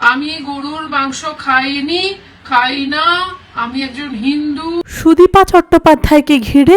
আমি গরুর মাংস খাইনি খাই না। আমি একজন হিন্দু। সুদীপা চট্টোপাধ্যায়কে ঘিরে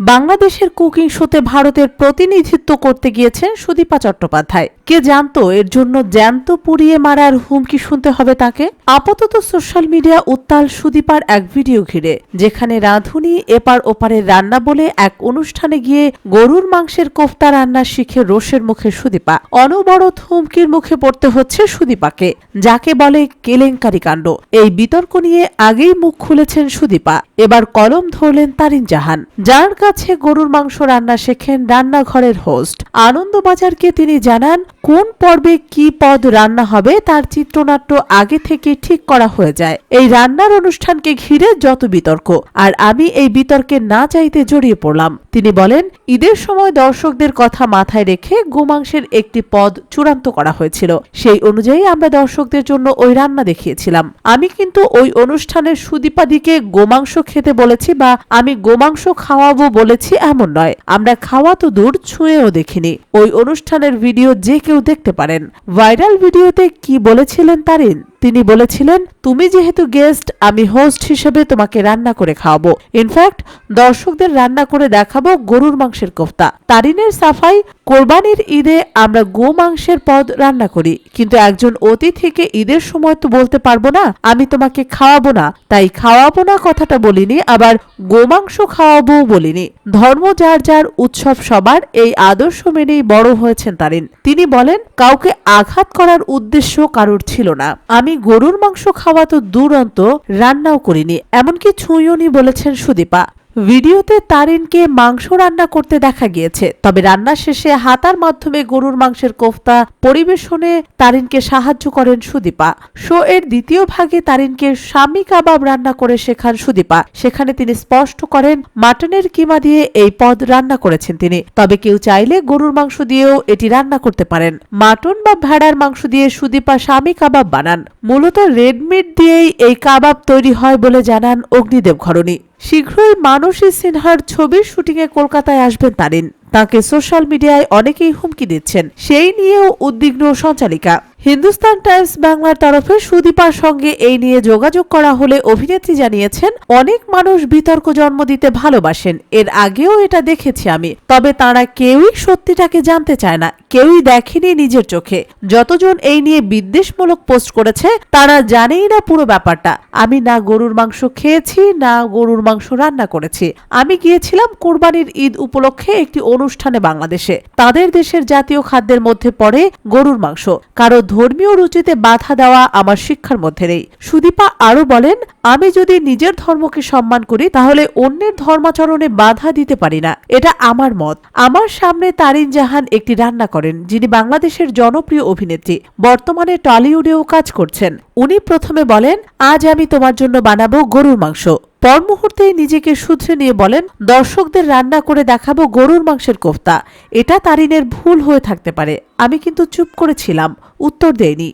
বাংলাদেশের কুকিং শোতে ভারতের প্রতিনিধিত্ব করতে গিয়েছেন সুদীপা চট্টোপাধ্যায়। কে জানতো এর জন্য জ্যান্ত পুড়িয়ে মারার হুমকি শুনতে হবে তাকে? আপাতত সোশ্যাল মিডিয়া উত্তাল সুদীপার এক ভিডিও ঘিরে, যেখানে রাঁধুনি এপার ওপারের রান্না বলে এক অনুষ্ঠানে গিয়ে গরুর মাংসের কোফতা রান্না শিখে রোষের মুখে সুদীপা। অনবরত হুমকির মুখে পড়তে হচ্ছে সুদীপাকে, যাকে বলে কেলেঙ্কারি কাণ্ড। এই বিতর্ক নিয়ে আগেই মুখ খুলেছেন সুদীপা। এবার কলম ধরলেন তারিন জাহান। যার কাছে গরুর মাংস রান্না শেখেন রান্নাঘরের হোস্ট আনন্দবাজারকে তিনি জানান কোন পর্বে কি পদ রান্না হবে তার চিত্রনাট্য আগে থেকে ঠিক করা হয়ে যায়। এই রান্নার অনুষ্ঠানকে ঘিরে যত বিতর্ক, আর আমি এই বিতর্কে না চাইতে জড়িয়ে পড়লাম। তিনি বলেন, ঈদের সময় দর্শকদের কথা মাথায় রেখে গোমাংসের একটি পদ চূড়ান্ত করা হয়েছিল। সেই অনুযায়ী আমরা দর্শকদের জন্য ওই রান্না দেখিয়েছিলাম। আমি কিন্তু ওই অনুষ্ঠানের সুদীপাদিকে গোমাংস খেতে বলেছি বা আমি গোমাংস খাওয়াবো বলেছি এমন নয়। আমরা খাওয়া তো দূর, ছুঁয়েও দেখিনি। ওই অনুষ্ঠানের ভিডিও যে কেউ দেখতে পারেন। ভাইরাল ভিডিওতে কি বলেছিলেন তারিন? তিনি বলেছিলেন, তুমি যেহেতু গেস্ট, আমি হোস্ট হিসেবে তোমাকে রান্না করে খাওয়াবো। ইনফ্যাক্ট দর্শকদের রান্না করে দেখাবো গরুর মাংসের কোফতা। তারিনের সাফাই কোরবানির ঈদে আমরা গো মাংসের পদ রান্না করি। কিন্তু একজন অতিথিকে ঈদের সময় তো বলতে পারব না, আমি তোমাকে খাওয়াবো না। তাই খাওয়াবো না কথাটা বলিনি, আবার গোমাংস খাওয়াবো বলিনি। ধর্ম যার যার উৎসব সবার, এই আদর্শ মেনেই বড় হয়েছেন তারিন। তিনি বলেন, কাউকে আঘাত করার উদ্দেশ্য কারোর ছিল না। আমি গরুর মাংস খাওয়া তো দুরন্ত রান্নাও করিনি এমনকি ছুঁয়নি বলেছেন সুদীপা। ভিডিওতে তারিনকে মাংস রান্না করতে দেখা গিয়েছে, তবে রান্না শেষে হাতার মাধ্যমে গরুর মাংসের কোফতা পরিবেশনে তারিনকে সাহায্য করেন সুদীপা। শো এর দ্বিতীয় ভাগে তারিনকে স্বামী কাবাব রান্না করে শেখান সুদীপা। সেখানে তিনি স্পষ্ট করেন, মাটনের কিমা দিয়ে এই পদ রান্না করেছেন তিনি, তবে কেউ চাইলে গরুর মাংস দিয়েও এটি রান্না করতে পারেন। মাটন বা ভেড়ার মাংস দিয়ে সুদীপা স্বামী কাবাব বানান। মূলত রেডমিট দিয়েই এই কাবাব তৈরি হয় বলে জানান অগ্নিদেব ঘরণী শীঘ্রই মানসী সিনহার ছবির শুটিংয়ে কলকাতায় আসবেন তারিন তাকে সোশ্যাল মিডিয়ায় অনেকেই হুমকি দিচ্ছেন। সেই নিয়েও উদ্বিগ্ন সঞ্চালিকা। হিন্দুস্তান টাইমস বাংলার তরফে সুদীপার সঙ্গে এই নিয়ে যোগাযোগ করা হলে অভিনেত্রী জানিয়েছেন, অনেক মানুষ বিতর্ক জন্ম দিতে ভালোবাসেন। এর আগেও এটা দেখেছি আমি। তবে তারা কেউই সত্যিটাকে জানতে চায় না। কেউই দেখেনি নিজের চোখে। যতজন এই নিয়ে বিদ্বেষমূলক পোস্ট করেছে, তারা জানেই না পুরো ব্যাপারটা। আমি না গরুর মাংস খেয়েছি, না গরুর মাংস রান্না করেছি। আমি গিয়েছিলাম কোরবানির ঈদ উপলক্ষে একটি অনুষ্ঠানে বাংলাদেশে। তাদের দেশের জাতীয় খাদ্যের মধ্যে পড়ে গরুর মাংস। কারও ধর্মীয় রুচিতে বাধা দেওয়া আমার শিক্ষার মধ্যে নেই। সুদীপা আরও বলেন, আমি যদি নিজের ধর্মকে সম্মান করি, তাহলে অন্যের ধর্মাচরণে বাধা দিতে পারি না। এটা আমার মত। আমার সামনে তারিন জাহান একটি রান্না করেন, যিনি বাংলাদেশের জনপ্রিয় অভিনেত্রী। বর্তমানে টলিউডেও কাজ করছেন। উনি প্রথমে বলেন, আজ আমি তোমার জন্য বানাবো গরুর মাংস। পর মুহূর্তেই নিজেকে শুধরে নিয়ে বলেন, দর্শকদের রান্না করে দেখাবো গরুর মাংসের কোফতা। এটা তারিনের ভুল হয়ে থাকতে পারে। আমি কিন্তু চুপ করেছিলাম। উত্তর দেয়নি।